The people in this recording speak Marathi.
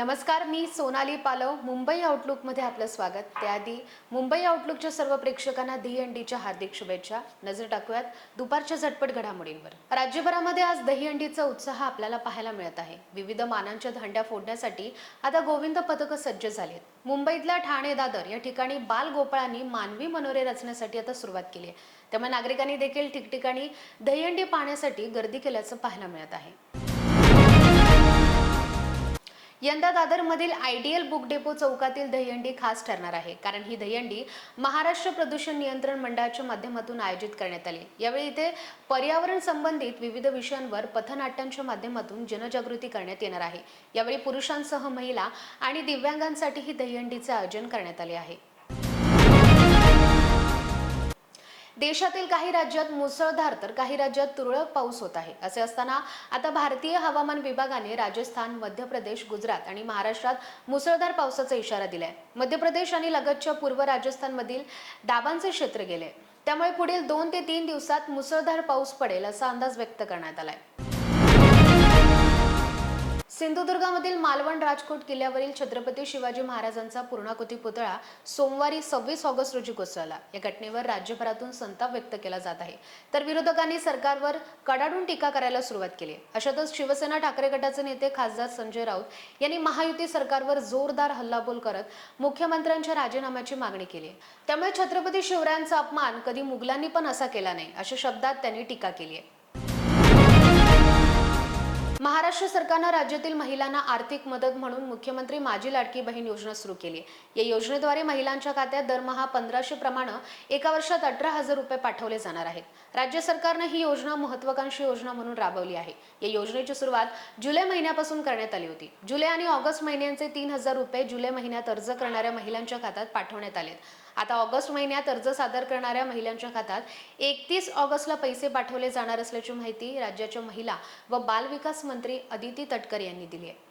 नमस्कार मी सोनाली पालव मुंबई आउटलुकमध्ये आपलं स्वागत. त्याआधी मुंबई आउटलुकच्या सर्व प्रेक्षकांना दहीहंडीच्या हार्दिक शुभेच्छा. नजर टाकूयात दुपारच्या झटपट घडामोडींवर. राज्यभरामध्ये आज दहीहंडीचा उत्साह आपल्याला पाहायला मिळत आहे. विविध मानांच्या धंड्या फोडण्यासाठी आता गोविंद पथकं सज्ज झालीत. मुंबईतल्या ठाणे दादर या ठिकाणी बाल गोपाळांनी मानवी मनोरे रचण्यासाठी आता सुरुवात केली आहे. त्यामुळे नागरिकांनी देखील ठिकठिकाणी दहीहंडी पाहण्यासाठी गर्दी केल्याचं पाहायला मिळत आहे. यंदा दादरमधील आयडियल बुक डेपो चौकातील दहीहंडी खास ठरणार आहे कारण ही दहीहंडी महाराष्ट्र प्रदूषण नियंत्रण मंडळाच्या माध्यमातून आयोजित करण्यात आली. यावेळी इथे पर्यावरण संबंधित विविध विषयांवर पथनाट्यांच्या माध्यमातून जनजागृती करण्यात येणार आहे. यावेळी पुरुषांसह महिला आणि दिव्यांगांसाठी ही दहीहंडीचे आयोजन करण्यात आले आहे. देशातील काही राज्यात मुसळधार तर काही राज्यात तुरळक पाऊस होत आहे. असे असताना आता भारतीय हवामान विभागाने राजस्थान मध्य प्रदेश गुजरात आणि महाराष्ट्रात मुसळधार पावसाचा इशारा दिलाय. मध्य प्रदेश आणि लगतच्या पूर्व राजस्थानमधील दाबांचे क्षेत्र गेले. त्यामुळे पुढील दोन ते तीन दिवसात मुसळधार पाऊस पडेल असा अंदाज व्यक्त करण्यात आलाय. सिंधुदुर्गामधील मालवण राजकोट किल्ल्यावरील छत्रपती शिवाजी महाराजांचा पूर्णाकृती पुतळा सोमवारी सव्वीस ऑगस्ट रोजी कोसळला या घटनेवर राज्यभरातून संताप व्यक्त केला जात आहे तर विरोधकांनी सरकारवर कडाडून टीका करायला सुरुवात केली आहे. अशातच शिवसेना ठाकरे गटाचे नेते खासदार संजय राऊत यांनी महायुती सरकारवर जोरदार हल्लाबोल करत मुख्यमंत्र्यांच्या राजीनाम्याची मागणी केली आहे. त्यामुळे छत्रपती शिवरायांचा अपमान कधी मुघलांनी पण असा केला नाही अशा शब्दात त्यांनी टीका केली आहे महाराष्ट्र सरकारनं राज्यातील महिलांना आर्थिक मदत म्हणून मुख्यमंत्री माझी लाडकी बहीण योजना सुरू केली आहे. या योजनेद्वारे महिलांच्या खात्यात दरमहा पंधराशे प्रमाणे एका वर्षात अठरा हजार रुपये पाठवले जाणार आहेत. राज्य सरकारनं ही योजना महत्वाकांक्षी योजना म्हणून राबवली आहे. या योजनेची सुरुवात जुलै महिन्यापासून करण्यात आली होती. जुलै आणि ऑगस्ट महिन्यांचे तीन हजार रुपये जुलै महिन्यात अर्ज करणाऱ्या महिलांच्या खात्यात पाठवण्यात आलेत आता ऑगस्ट महिन्यात अर्ज सादर करणाऱ्या महिलांच्या खात्यात एकतीस ऑगस्टला पैसे पाठवले जाणार असल्याची माहिती राज्याच्या महिला व बालविकास मंत्री अदिती तटकर यांनी दिली आहे.